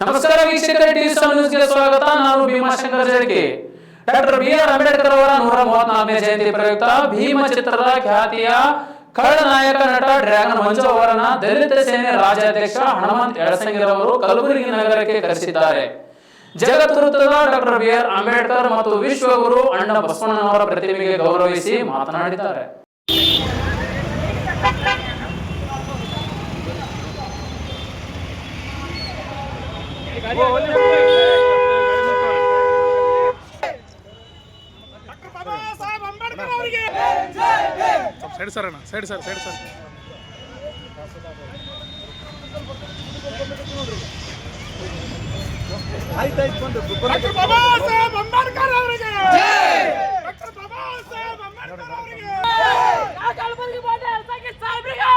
ನಮಸ್ಕಾರ ವೀಕ್ಷಕರೇ, ಟಿವಿ ನ್ಯೂಸ್ಗೆ ಸ್ವಾಗತ. ನಾನು Bhimashankar Jaragi doctor B R Ambedkar ಅವರ ನೂರ ಮೂವತ್ನಾಲ್ಕನೇ ಜಯಂತಿ ಪ್ರಯುಕ್ತ ಭೀಮ ಚಿತ್ರದ ಖ್ಯಾತಿಯ ಖಳನಾಯಕ ನಟ ಡ್ರ್ಯಾಗನ್ ಮಂಜು ಅವರನ್ನ ದಲಿತ ಸೇನೆ ರಾಜ್ಯಾಧ್ಯಕ್ಷ ಹನುಮಂತ್ ಎಳಸಂಗಿರವರು ಕಲಬುರಗಿ ನಗರಕ್ಕೆ ಕರೆಸಿದ್ದಾರೆ. ಜಗದ್ಗುರುತದ ಡಾಕ್ಟರ್ ಬಿ ಆರ್ ಅಂಬೇಡ್ಕರ್ ಮತ್ತು ವಿಶ್ವಗುರು ಅಣ್ಣ ಬಸವಣ್ಣನವರ ಪ್ರತಿಮೆಗೆ ಗೌರವಿಸಿ ಮಾತನಾಡಿದ್ದಾರೆ ಬಾಬಾ ಸಾಹೇಬ್ ಅಂಬೇಡ್ಕರ್ ಅವರಿಗೆ ಸೈಡ್ ಸರ್ ಅಣ್ಣ ಸೈಡ್ ಸರ್ ಸೈಡ್ ಸರ್. ಆಯ್ತಾಯ್ತು ಬಂದು. ಅಂಬೇಡ್ಕರ್ ಅವರಿಗೆ ಡಾಕ್ಟರ್ ಬಾಬಾ ಸಾಹೇಬ್ ಅಂಬೇಡ್ಕರ್ ಅವರಿಗೆ ಕಲಬುರಗಿ ಬಾಟೆ ಅರ್ಸಕ್ಕೆ ಸಾಹೇಬ್ರಿಗೆ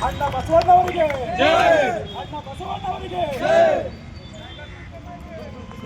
ಅಣ್ಣ ಬಸವಣ್ಣವರಿಗೆ ಅಣ್ಣ ಬಸವಣ್ಣವರಿಗೆ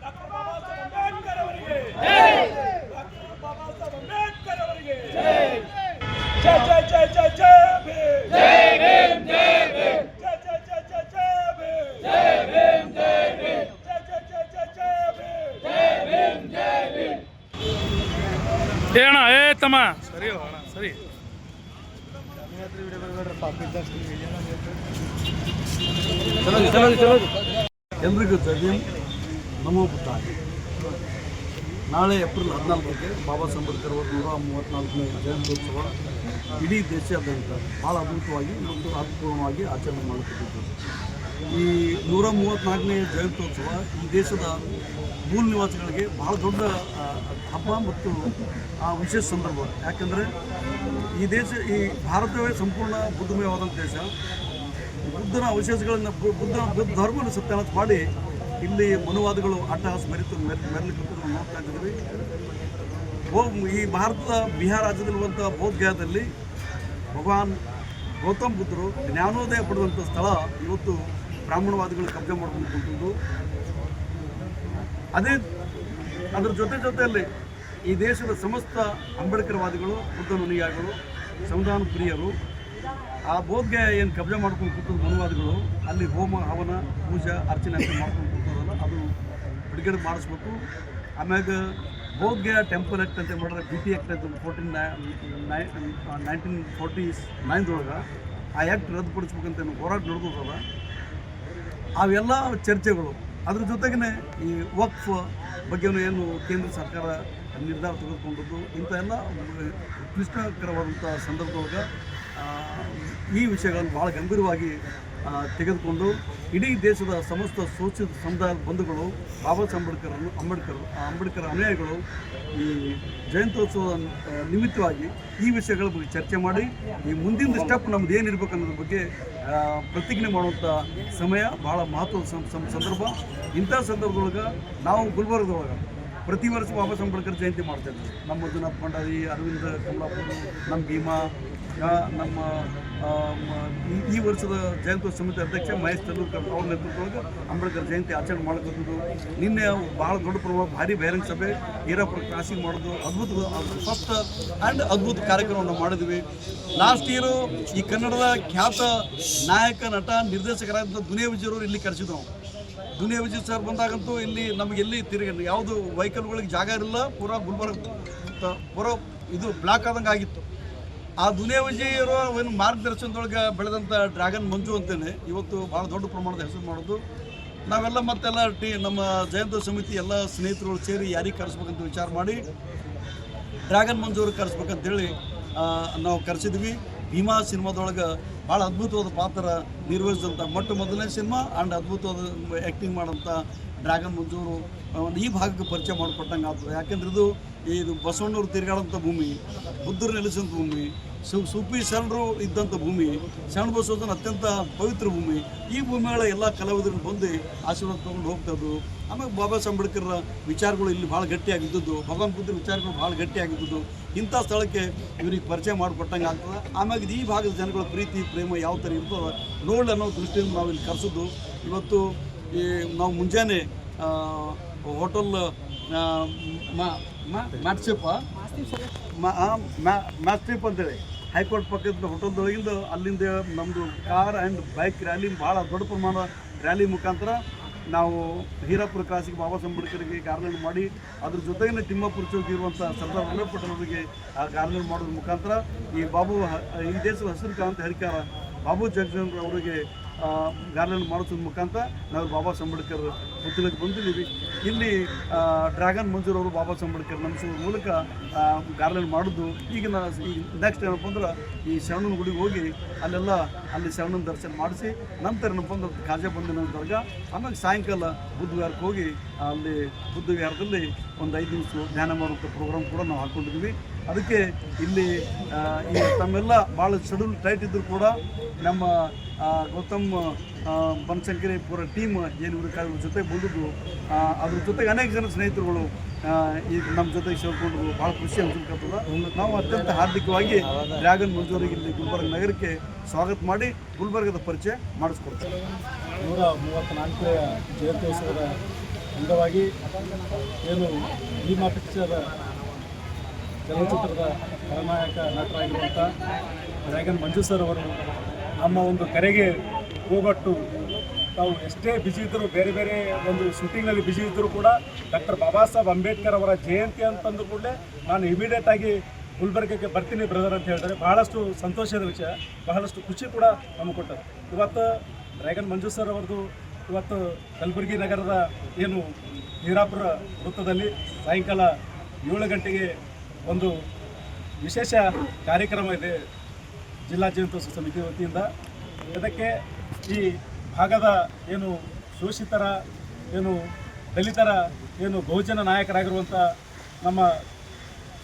ಡಾಕ್ಟರ್ ಬಾಬಾ ಸಾಹೇಬ್ ಅಂಬೇಡ್ಕರ್ ಅವರಿಗೆ ಡಾಕ್ಟರ್ ಬಾಬಾ ಸಾಹೇಬ್ ಅಂಬೇಡ್ಕರ್ ಅವರಿಗೆ ಜೈ ಜೈ ಜೈ ಜೈ ಜೈ ಭೀಮ್ ಜೈ ಭೀಮ್ ಜೈ ಭೀಮ್ ಜೈ ಜೈ ಜೈ ಜೈ ಜೈ ಭೀಮ್ ಜೈ ಭೀಮ್ ಜೈ ಭೀಮ್ ಜೈ ಜೈ ಜೈ ಜೈ ಜೈ ಭೀಮ್ ಜೈ ಭೀಮ್ ಜೈ ಭೀಮ್ ಏ ಅಣ್ಣ ಏ ತಮ್ಮ. ಸರಿ ಅಣ್ಣ ಸರಿ. ಎಲ್ರಿಗೂ ಜೈ ನಮೋ ಪುಟ್ಟ ನಾಳೆ ಏಪ್ರಿಲ್ ಹದಿನಾಲ್ಕಕ್ಕೆ ಬಾಬಾ ಸಾಹೇಬ್ ಅಂಬೇಡ್ಕರ್ ಅವರ ನೂರ ಮೂವತ್ತ್ನಾಲ್ಕನೇ ಜಯಂತ್ಯೋತ್ಸವ ಇಡೀ ದೇಶಾದ್ಯಂತ ಭಾಳ ಅದ್ಭುತವಾಗಿ ಮತ್ತು ಅರ್ಥಪೂರ್ಣವಾಗಿ ಆಚರಣೆ ಮಾಡುತ್ತಿದ್ದು ಈ ನೂರ ಮೂವತ್ತ್ನಾಲ್ಕನೇ ಜಯಂತ್ಯೋತ್ಸವ ಈ ದೇಶದ ಮೂಲ ನಿವಾಸಿಗಳಿಗೆ ಭಾಳ ದೊಡ್ಡ ಹಬ್ಬ ಮತ್ತು ಆ ವಿಶೇಷ ಸಂದರ್ಭ. ಯಾಕಂದರೆ ಈ ದೇಶ, ಈ ಭಾರತವೇ ಸಂಪೂರ್ಣ ಬುದ್ಧಮಯವಾದಂಥ ದೇಶ. ಬುದ್ಧನ ಅವಶೇಷಗಳನ್ನು, ಬು- ಬುದ್ಧನ, ಬುದ್ಧ ಧರ್ಮವನ್ನು ಸತ್ಯಾನಾಶ ಮಾಡಿ ಇಲ್ಲಿ ಮನುವಾದಗಳು ಅಟ್ಟಹಾಸ ಮೆರಿತು, ಮೆರ್, ಮೆರಲಿಕ್ಕೆ ನೋಡ್ತಾ ಇದ್ದೀವಿ. ಈ ಭಾರತದ ಬಿಹಾರ ರಾಜ್ಯದಲ್ಲಿರುವಂಥ ಬೌದ್ಧಗಯಾದಲ್ಲಿ ಭಗವಾನ್ ಗೌತಮ್ ಬುದ್ಧರು ಜ್ಞಾನೋದಯ ಪಡೆದಂಥ ಸ್ಥಳ ಇವತ್ತು ಬ್ರಾಹ್ಮಣವಾದಿಗಳು ಕಬ್ಜೆ ಮಾಡ್ಕೊಂಡು ಅದೇ ಅದರ ಜೊತೆ ಜೊತೆಯಲ್ಲಿ ಈ ದೇಶದ ಸಮಸ್ತ ಅಂಬೇಡ್ಕರ್ವಾದಿಗಳು, ಬುದ್ಧ ನುನಿಯಾಗಳು, ಸಂವಿಧಾನ ಪ್ರಿಯರು, ಆ ಬೋಧ್ಗೆ ಏನು ಕಬ್ಜೆ ಮಾಡ್ಕೊಂಡು ಕೂತದ ಮನುವಾದಿಗಳು, ಅಲ್ಲಿ ಹೋಮ, ಹವನ, ಪೂಜಾ, ಅರ್ಚನೆ ಅಂತ ಮಾಡ್ಕೊಂಡು ಕೂತದಲ್ಲ, ಅದು ಬಿಡುಗಡೆ ಮಾಡಿಸ್ಬೇಕು. ಆಮ್ಯಾಗ ಬೋಧ್ಗೆ ಟೆಂಪಲ್ ಆ್ಯಕ್ಟ್ ಅಂತ ಮಾಡಿದ್ರೆ ಬಿ ಟಿ ಆ್ಯಕ್ಟ್ ಅಂತ ಫೋರ್ಟೀನ್ ನೈನ್ಟೀನ್ ಫೋರ್ಟಿ ನೈನ್ದೊಳಗೆ ಆ ಆ್ಯಕ್ಟ್ ರದ್ದುಪಡಿಸ್ಬೇಕಂತ ಹೋರಾಟ ನಡೆದದಲ್ಲ, ಅವೆಲ್ಲ ಚರ್ಚೆಗಳು. ಅದ್ರ ಜೊತೆಗೇ ಈ ವಕ್ಫ್ ಬಗ್ಗೆನೂ ಏನು ಕೇಂದ್ರ ಸರ್ಕಾರ ನಿರ್ಧಾರ ತೆಗೆದುಕೊಂಡದ್ದು, ಇಂಥ ಎಲ್ಲ ಕ್ಲಿಷ್ಟಕರವಾದಂಥ ಸಂದರ್ಭದೊಳಗೆ ಈ ವಿಷಯಗಳನ್ನು ಭಾಳ ಗಂಭೀರವಾಗಿ ತೆಗೆದುಕೊಂಡು ಇಡೀ ದೇಶದ ಸಮಸ್ತ ಶೋಷಿತ ಸಮುದಾಯದ ಬಂಧುಗಳು, ಬಾಬಾ ಸಾಹೇಬ್ ಅಂಬೇಡ್ಕರ್ ಅಂಬೇಡ್ಕರ್ ಅಂಬೇಡ್ಕರ್ ಅನುಯಾಯಿಗಳು ಈ ಜಯಂತ್ಯೋತ್ಸವದ ನಿಮಿತ್ತವಾಗಿ ಈ ವಿಷಯಗಳ ಬಗ್ಗೆ ಚರ್ಚೆ ಮಾಡಿ, ಈ ಮುಂದಿನ ಸ್ಟೆಪ್ ನಮ್ದು ಏನಿರ್ಬೇಕು ಅನ್ನೋದ್ರ ಬಗ್ಗೆ ಪ್ರತಿಜ್ಞೆ ಮಾಡುವಂಥ ಸಮಯ ಭಾಳ ಮಹತ್ವದ ಸಂದರ್ಭ. ಇಂಥ ಸಂದರ್ಭದೊಳಗೆ ನಾವು ಗುಲ್ಬರ್ಗದೊಳಗೆ ಪ್ರತಿ ವರ್ಷ ಬಾಬಾ ಸಾಹೇಬ್ ಅಂಬೇಡ್ಕರ್ ಜಯಂತಿ ಮಾಡ್ತಾ ಇದ್ವಿ. ನಮ್ಮ ಮಂಜುನಾಥ್ ಭಂಡಾರಿ ಅರವಿಂದ ಕಮಲಾಪುರ ನಮ್ಮ ಭೀಮಾ ನಮ್ಮ ಈ- ವರ್ಷದ ಜಯಂತ್ಯೋತ್ಸವ ಸಮಿತಿ ಅಧ್ಯಕ್ಷ ಮಹೇಶ್ ತೆಂಡೂಲ್ಕರ್ ಅವ್ರ ನೇತೃತ್ವದೊಳಗೆ ಅಂಬೇಡ್ಕರ್ ಜಯಂತಿ ಆಚರಣೆ ಮಾಡ್ಕೊತಿದ್ದು ನಿನ್ನೆ ಭಾಳ ದೊಡ್ಡ ಪ್ರಭಾವ, ಭಾರಿ ಬಹಿರಂಗ ಸಭೆ, ಈರಾಪುರ ಕ್ರಾಸಿಂಗ್ ಮಾಡೋದು, ಅದ್ಭುತ ಫಸ್ಟ್ ಆ್ಯಂಡ್ ಅದ್ಭುತ ಕಾರ್ಯಕ್ರಮವನ್ನು ಮಾಡಿದ್ವಿ. ಲಾಸ್ಟ್ ಇಯರು ಈ ಕನ್ನಡದ ಖ್ಯಾತ ನಾಯಕ, ನಟ ನಿರ್ದೇಶಕರಾದಂಥ ದುನಿಯಾ ವಿಜಯರವರು ಇಲ್ಲಿ ಕರೆಸಿದ್ರು. ನಾವು ದುನಿಯಾ ವಿಜಯ್ ಸರ್ ಬಂದಾಗಂತೂ ಇಲ್ಲಿ ನಮಗೆ ಎಲ್ಲಿ ತಿರುಗಿ ಯಾವುದು ವೆಹಿಕಲ್ಗಳಿಗೆ ಜಾಗ ಇರಲಿಲ್ಲ ಪೂರಾ ಗುಲ್ಬರ್ಗ ಪೂರಾ ಇದು ಬ್ಲಾಕ್ ಆದಂಗೆ ಆಗಿತ್ತು. ಆ ದುನಿಯಾ ಇರೋ ಏನು ಮಾರ್ಗದರ್ಶನದೊಳಗೆ ಬೆಳೆದಂಥ ಡ್ರ್ಯಾಗನ್ ಮಂಜು ಅಂತೇನೆ, ಇವತ್ತು ಭಾಳ ದೊಡ್ಡ ಪ್ರಮಾಣದ ಹೆಸರು ಮಾಡೋದು. ನಾವೆಲ್ಲ ಮತ್ತೆಲ್ಲ ಟಿ, ನಮ್ಮ ಜಯಂತ ಸಮಿತಿ ಎಲ್ಲ ಸ್ನೇಹಿತರುಗಳು ಸೇರಿ ಯಾರಿಗೆ ಕರೆಸ್ಬೇಕಂತ ವಿಚಾರ ಮಾಡಿ, ಡ್ರ್ಯಾಗನ್ ಮಂಜು ಅವ್ರಿಗೆ ಕರೆಸ್ಬೇಕಂತೇಳಿ ನಾವು ಕರೆಸಿದ್ವಿ. ಭೀಮಾ ಸಿನಿಮಾದೊಳಗೆ ಭಾಳ ಅದ್ಭುತವಾದ ಪಾತ್ರ ನಿರ್ವಹಿಸಿದಂಥ ಮೊಟ್ಟ ಮೊದಲನೇ ಸಿನಿಮಾ ಆ್ಯಂಡ್ ಅದ್ಭುತವಾದ ಆ್ಯಕ್ಟಿಂಗ್ ಮಾಡೋಂಥ ಡ್ರ್ಯಾಗನ್ ಮಂಜೂರು ಈ ಭಾಗಕ್ಕೆ ಪರಿಚಯ ಮಾಡಿಕೊಟ್ಟಂಗೆ ಆಗ್ತದೆ. ಯಾಕೆಂದ್ರೆ ಇದು ಇದು ಬಸವಣ್ಣವ್ರು ತಿರುಗಾಡೋಂಥ ಭೂಮಿ, ಬುದ್ಧರು ನೆಲೆಸಿದಂಥ ಭೂಮಿ ಸುಪಿ ಶರಣರು ಇದ್ದಂಥ ಭೂಮಿ, ಶರಣ ಬಸವನ ಅತ್ಯಂತ ಪವಿತ್ರ ಭೂಮಿ, ಈ ಭೂಮಿಗಳ ಎಲ್ಲ ಕಲಾವಿದರು ಬಂದು ಆಶೀರ್ವಾದ ತೊಗೊಂಡು ಹೋಗ್ತದ್ದು. ಆಮೇಲೆ ಬಾಬಾ ಸಾಹೇಬ್ ಅಂಬೇಡ್ಕರ್ ವಿಚಾರಗಳು ಇಲ್ಲಿ ಭಾಳ ಗಟ್ಟಿಯಾಗಿದ್ದದ್ದು ಭಗವಾನ್ ಬುದ್ಧರ ವಿಚಾರಗಳು ಭಾಳ ಗಟ್ಟಿಯಾಗಿದ್ದದ್ದು ಇಂಥ ಸ್ಥಳಕ್ಕೆ ಇವ್ರಿಗೆ ಪರಿಚಯ ಮಾಡಿಕೊಟ್ಟಂಗೆ ಆಗ್ತದೆ. ಆಮೇಲೆ ಈ ಭಾಗದ ಜನಗಳ ಪ್ರೀತಿ, ಪ್ರೇಮ ಯಾವ ಥರ ಇರ್ತದೆ ನೋಡಲಿ ಅನ್ನೋ ದೃಷ್ಟಿಯಿಂದ ನಾವು ಇಲ್ಲಿ ಕರೆಸಿದ್ದು. ಇವತ್ತು ಈ ನಾವು ಮುಂಜಾನೆ ಹೋಟೆಲ್ ಮ್ಯಾಸ್ಟ್ರಿಪ್ ಅಂತೇಳಿ. ಹೈಕೋರ್ಟ್ ಪಕ್ಕದ ಹೋಟೆಲ್ದೊಳಗಿಂದ ಅಲ್ಲಿಂದ ನಮ್ಮದು ಕಾರ್ ಆ್ಯಂಡ್ ಬೈಕ್ ರ್ಯಾಲಿ ಭಾಳ ದೊಡ್ಡ ಪ್ರಮಾಣ ರ್ಯಾಲಿ ಮುಖಾಂತರ ನಾವು ಹೀರಾಪುರ ಕ್ರಾಸಿಗೆ ಬಾಬಾ ಸಾಹೇಬ್ ಗಾರ್ಲೆಂಡ್ ಮಾಡಿ, ಅದ್ರ ಜೊತೆಗೆ ತಿಮ್ಮಾಪುರ ಚೌಕ್ ಇರುವಂಥ ಸರ್ದಾರ್ ವಲ್ಲಭ ಪಟೇಲ್ ಅವರಿಗೆ ಆ ಗಾರ್ಲೆಂಡ್ ಮಾಡೋದ್ರ ಮುಖಾಂತರ ಈ ಬಾಬು ಈ ದೇಶದ ಹಸಿರು ಕ್ರಾಂತಿ ಹರಿಕಾರ ಬಾಬು ಜಗಜೀವನ್ ಅವರಿಗೆ ಗಾರ್ಲೆಂಡ್ ಮಾಡೋದ್ರ ಮುಖಾಂತರ ನಾವು ಬಾಬಾ ಅಂಬೇಡ್ಕರ್ ಪುತ್ತಲಕ್ಕೆ ಬಂದಿದ್ದೀವಿ. ಇಲ್ಲಿ ಡ್ರ್ಯಾಗನ್ ಮಂಜೂರ್ ಅವರು ಬಾಬಾ ಸಾಹೇಬ್ ಅಂಬೇಡ್ಕರ್ ನಮಿಸೋದ್ರ ಮೂಲಕ ಗಾರ್ಲನ್ ಮಾಡಿದ್ದು ಮಾಡೋದು. ಈಗ ನೆಕ್ಸ್ಟ್ ಏನಪ್ಪ ಅಂದ್ರೆ, ಈ ಶರಣನ ಗುಡಿಗೆ ಹೋಗಿ ಅಲ್ಲೆಲ್ಲ, ಅಲ್ಲಿ ಶರಣನ ದರ್ಶನ ಮಾಡಿಸಿ, ನಂತರ ಏನಪ್ಪ ಅಂದ್ರೆ, ಕಾಜಾ ಬಂದಿನ ದರ್ಗ, ಆಮೇಲೆ ಸಾಯಂಕಾಲ ಬುದ್ಧ ವಿಹಾರಕ್ಕೆ ಹೋಗಿ, ಅಲ್ಲಿ ಬುದ್ಧ ವಿಹಾರದಲ್ಲಿ ಒಂದು ಐದು ನಿಮಿಷ ಧ್ಯಾನ ಮಾಡುವಂಥ ಪ್ರೋಗ್ರಾಮ್ ಕೂಡ ನಾವು ಹಾಕ್ಕೊಂಡಿದ್ದೀವಿ ಅದಕ್ಕೆ ಇಲ್ಲಿ ಈ ತಮ್ಮೆಲ್ಲ ಭಾಳ ಶೆಡ್ಯೂಲ್ ಟೈಟ್ ಇದ್ದರೂ ಕೂಡ ನಮ್ಮ ಗೌತಮ್ ಬನಶಂಕರಿ ಪೂರ ಟೀಮ್ ಏನು ಇವ್ರ ಜೊತೆ ಬಂದಿದ್ದು ಅದ್ರ ಜೊತೆಗೆ ಅನೇಕ ಜನ ಸ್ನೇಹಿತರುಗಳು ಈಗ ನಮ್ಮ ಜೊತೆಗೆ ಸೇರ್ಕೊಂಡ್ರು ಭಾಳ ಖುಷಿ ಅನ್ಸ್ಲಿಕ್ಕತ್ತದ ನಾವು ಅತ್ಯಂತ ಹಾರ್ದಿಕವಾಗಿ ಡ್ರ್ಯಾಗನ್ ಮಂಜೂರಿಗೆ ಇಲ್ಲಿ ಗುಲ್ಬರ್ಗ ನಗರಕ್ಕೆ ಸ್ವಾಗತ ಮಾಡಿ ಗುಲ್ಬರ್ಗದ ಪರಿಚಯ ಮಾಡಿಸ್ಕೊಡ್ತೀವಿ. ನೂರ ಮೂವತ್ತ್ನಾಲ್ಕನೇ ಜಯಂತ್ಯೋತ್ಸವದ ಅಂಗವಾಗಿ ಏನು ಈ ಚಲನಚಿತ್ರದ ಖಳನಾಯಕ ನಟರಾಗಿರುವಂಥ ಡ್ರ್ಯಾಗನ್ ಮಂಜು ಸರ್ ಅವರು ನಮ್ಮ ಒಂದು ಕರೆಗೆ ಹೋಗಟ್ಟು, ತಾವು ಎಷ್ಟೇ ಬ್ಯುಸಿ ಇದ್ದರೂ ಬೇರೆ ಬೇರೆ ಒಂದು ಶೂಟಿಂಗ್ನಲ್ಲಿ ಬ್ಯುಸಿ ಇದ್ದರೂ ಕೂಡ ಡಾಕ್ಟರ್ ಬಾಬಾ ಸಾಹೇಬ್ ಅಂಬೇಡ್ಕರ್ ಅವರ ಜಯಂತಿ ಅಂತಂದು ಕೂಡಲೇ ನಾನು ಇಮಿಡಿಯೇಟ್ ಆಗಿ ಗುಲ್ಬರ್ಗಕ್ಕೆ ಬರ್ತೀನಿ ಬ್ರದರ್ ಅಂತ ಹೇಳ್ತಾರೆ ಬಹಳಷ್ಟು ಸಂತೋಷದ ವಿಷಯ, ಬಹಳಷ್ಟು ಖುಷಿ ಕೂಡ ನಮಗೆ ಕೊಟ್ಟರು ಇವತ್ತು ಡ್ರ್ಯಾಗನ್ ಮಂಜು ಸರ್ ಅವ್ರದ್ದು ಇವತ್ತು ಕಲಬುರಗಿ ನಗರದ ಏನು ಹೀರಾಪುರ ವೃತ್ತದಲ್ಲಿ ಸಾಯಂಕಾಲ ಏಳು ಗಂಟೆಗೆ ಒಂದು ವಿಶೇಷ ಕಾರ್ಯಕ್ರಮ ಇದೆ ಜಿಲ್ಲಾ ಜಯಂತ್ಯೋತ್ಸವ ಸಮಿತಿ ವತಿಯಿಂದ. ಅದಕ್ಕೆ ಈ ಭಾಗದ ಏನು ಶೋಷಿತರ, ಏನು ದಲಿತರ, ಏನು ಬಹುಜನ ನಾಯಕರಾಗಿರುವಂಥ ನಮ್ಮ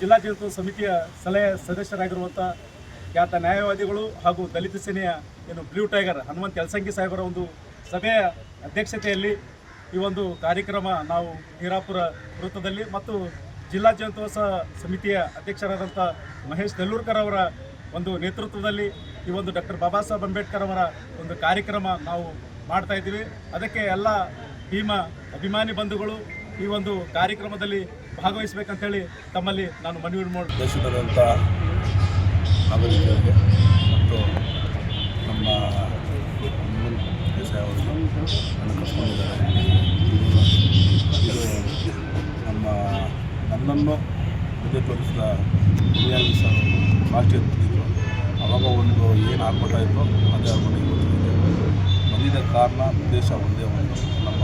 ಜಿಲ್ಲಾ ಜಯಂತ್ಯೋತ್ಸವ ಸಮಿತಿಯ ಸಲಹೆ ಸದಸ್ಯರಾಗಿರುವಂಥ ಖ್ಯಾತ ನ್ಯಾಯವಾದಿಗಳು ಹಾಗೂ ದಲಿತ ಸೇನೆಯ ಏನು ಬ್ಲೂ ಟೈಗರ್ ಹನುಮಂತ ಯಲಸಂಗಿ ಸಾಹೇಬರ ಒಂದು ಸಭೆಯ ಅಧ್ಯಕ್ಷತೆಯಲ್ಲಿ ಈ ಒಂದು ಕಾರ್ಯಕ್ರಮ ನಾವು ಹೀರಾಪುರ ವೃತ್ತದಲ್ಲಿ ಮತ್ತು ಜಿಲ್ಲಾ ಜಯಂತ್ಯೋತ್ಸವ ಸಮಿತಿಯ ಅಧ್ಯಕ್ಷರಾದಂಥ ಮಹೇಶ್ ನೆಲ್ಲೂರ್ಕರ್ ಅವರ ಒಂದು ನೇತೃತ್ವದಲ್ಲಿ ಈ ಒಂದು ಡಾಕ್ಟರ್ ಬಾಬಾ ಸಾಹೇಬ್ ಅಂಬೇಡ್ಕರ್ ಅವರ ಒಂದು ಕಾರ್ಯಕ್ರಮ ನಾವು ಮಾಡ್ತಾ ಇದ್ದೀವಿ. ಅದಕ್ಕೆ ಎಲ್ಲ ಭೀಮ ಅಭಿಮಾನಿ ಬಂಧುಗಳು ಈ ಒಂದು ಕಾರ್ಯಕ್ರಮದಲ್ಲಿ ಭಾಗವಹಿಸಬೇಕಂತೇಳಿ ತಮ್ಮಲ್ಲಿ ನಾನು ಮನವಿ ಮಾಡಿ ನಾಗರಿಕರಿಗೆ ಮತ್ತು ನಮ್ಮ ಕರ್ಕೊಂಡಿದ್ದಾರೆ ಇದು ನಮ್ಮ ನನ್ನನ್ನು ಮುಂದೆ ತೋರಿಸಿದ ಬಿರಿಯಾನಿ ಸರ್ ಲಾಸ್ಟ್ ಇಯರ್ ಬಂದಿದ್ದರು ಅವಾಗ ಒಂದು ಏನು ಆರ್ಭಟ ಇತ್ತು ಅದೇ ಆರ್ಭಟ ಇವತ್ತು ಬಂದಿದ್ದ ಕಾರಣ ಉದ್ದೇಶ ಒಂದೇ ಒಂದು. ನಮ್ಮ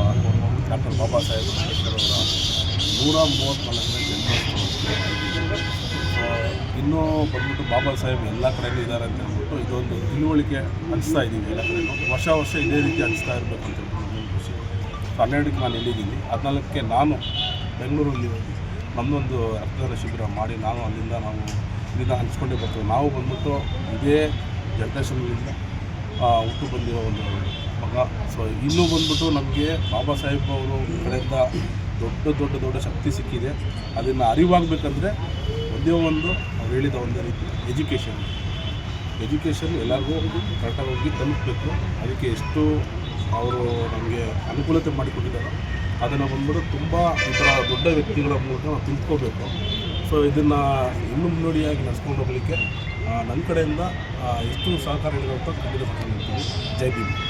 ಡಾಕ್ಟರ್ ಬಾಬಾ ಸಾಹೇಬ್ ಅಂಬೇಡ್ಕರ್ ಅವರ ನೂರ ಮೂವತ್ತ್ನಾಲ್ಕನೇ ಜನ್ಮೋತ್ಸವ. ಇನ್ನೂ ಬಂದ್ಬಿಟ್ಟು ಬಾಬಾ ಸಾಹೇಬ್ ಎಲ್ಲ ಕಡೆಯೂ ಇದ್ದಾರೆ ಅಂತ ಹೇಳ್ಬಿಟ್ಟು ಇದೊಂದು ತಿಳುವಳಿಕೆ ಹಂಚ್ತಾ ಇದ್ದೀವಿ ಎಲ್ಲ ಕಡೆಯೂ ವರ್ಷ ವರ್ಷ ಇದೇ ರೀತಿ ಹಂಚ್ತಾ ಇರಬೇಕು ಅಂತ ಹೇಳ್ಬಿಟ್ಟು ಖುಷಿ. ಹನ್ನೆರಡಕ್ಕೆ ನಾನು ಎಲ್ಲಿದ್ದೀನಿ? ಹದಿನಾಲ್ಕಕ್ಕೆ ನಾನು ಬೆಂಗಳೂರಲ್ಲಿ ನಮ್ಮದೊಂದು ರಕ್ತದಾನ ಶಿಬಿರ ಮಾಡಿ ನಾನು ಅಲ್ಲಿಂದ ನಾವು ಇಲ್ಲಿಂದ ಹಂಚ್ಕೊಂಡೇ ಬರ್ತೀವಿ. ನಾವು ಬಂದ್ಬಿಟ್ಟು ಇದೇ ಜನ್ರೇಷನ್ನಿಂದ ಹುಟ್ಟು ಬಂದಿರೋ ಒಂದು ಮಗ. ಸೊ ಇನ್ನೂ ಬಂದ್ಬಿಟ್ಟು ನಮಗೆ ಬಾಬಾ ಸಾಹೇಬ್ ಅವರು ಕಡೆಯಿಂದ ದೊಡ್ಡ ದೊಡ್ಡ ದೊಡ್ಡ ಶಕ್ತಿ ಸಿಕ್ಕಿದೆ. ಅದನ್ನು ಅರಿವಾಗಬೇಕಂದ್ರೆ ಒಂದೇ ಒಂದು ಅವ್ರು ಹೇಳಿದ ಒಂದೇ ರೀತಿ, ಎಜುಕೇಷನ್. ಎಜುಕೇಷನ್ ಎಲ್ಲರಿಗೂ ಕರೆಕ್ಟಾಗಿ ಹೋಗಿ ತಲುಪಬೇಕು. ಅದಕ್ಕೆ ಎಷ್ಟು ಅವರು ನಮಗೆ ಅನುಕೂಲತೆ ಮಾಡಿಕೊಟ್ಟಿದ್ದಾರೆ. ಅದನ್ನು ಬಂದ್ಬಿಟ್ಟು ತುಂಬ ಇತರ ದೊಡ್ಡ ವ್ಯಕ್ತಿಗಳ ಮೂಲಕ ನಾವು ತಿಳ್ಕೋಬೇಕು. ಸೊ ಇದನ್ನು ಇನ್ನೂ ಮುನ್ನೋಡಿಯಾಗಿ ನಡೆಸ್ಕೊಂಡು ಹೋಗಲಿಕ್ಕೆ ನನ್ನ ಕಡೆಯಿಂದ ಎಷ್ಟು ಸಹಕಾರ ನೀಡುವಂಥ ಖಂಡಿತ ಜೈ ಭೀಮ್.